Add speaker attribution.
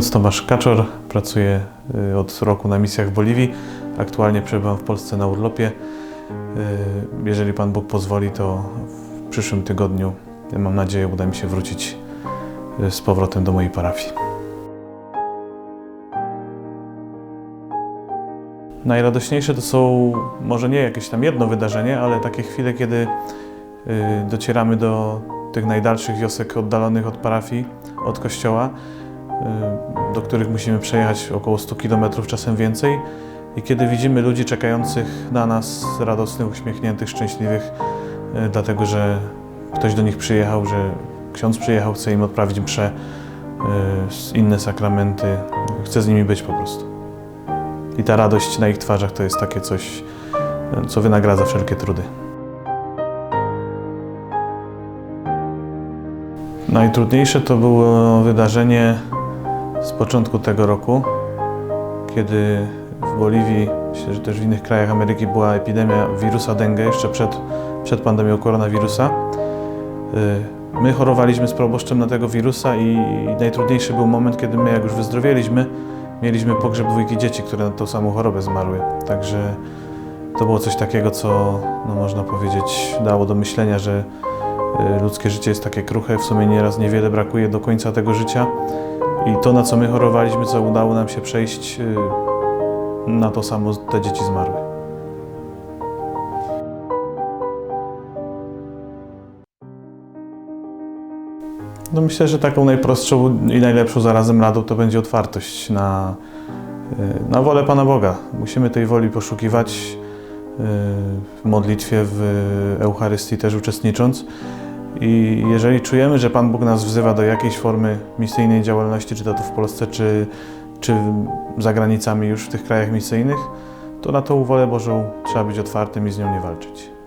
Speaker 1: Ksiądz Tomasz Kaczor, pracuję y, od roku na misjach w Boliwii. Aktualnie przebywam w Polsce na urlopie. Y, Jeżeli Pan Bóg pozwoli, to w przyszłym tygodniu, mam nadzieję, uda mi się wrócić y, z powrotem do mojej parafii. Najradośniejsze to są może nie jakieś tam jedno wydarzenie, ale takie chwile, kiedy docieramy do tych najdalszych wiosek oddalonych od parafii, od kościoła, do których musimy przejechać około 100 km, czasem więcej. I kiedy widzimy ludzi czekających na nas, radosnych, uśmiechniętych, szczęśliwych, y, dlatego że ktoś do nich przyjechał, że ksiądz przyjechał, chce im odprawić mszę, y, inne sakramenty, chce z nimi być po prostu. I ta radość na ich twarzach to jest takie coś, y, co wynagradza wszelkie trudy. Najtrudniejsze to było wydarzenie z początku tego roku, kiedy w Boliwii, myślę, że też w innych krajach Ameryki była epidemia wirusa dengue, jeszcze przed, przed pandemią koronawirusa. Y, My chorowaliśmy z proboszczem na tego wirusa i najtrudniejszy był moment, kiedy my, jak już wyzdrowieliśmy, mieliśmy pogrzeb dwójki dzieci, które na tą samą chorobę zmarły. Także to było coś takiego, co no, można powiedzieć dało do myślenia, że y, ludzkie życie jest takie kruche, w sumie nieraz niewiele brakuje do końca tego życia. I to, na co my chorowaliśmy, co udało nam się przejść, y, na to samo te dzieci zmarły. No myślę, że taką najprostszą i najlepszą zarazem radą to będzie otwartość na, y, na wolę Pana Boga. Musimy tej woli poszukiwać y, w modlitwie, w Eucharystii też uczestnicząc. I jeżeli czujemy, że Pan Bóg nas wzywa do jakiejś formy misyjnej działalności, czy to tu w Polsce, czy, czy za granicami już w tych krajach misyjnych, to na tą wolę Bożą trzeba być otwartym i z nią nie walczyć.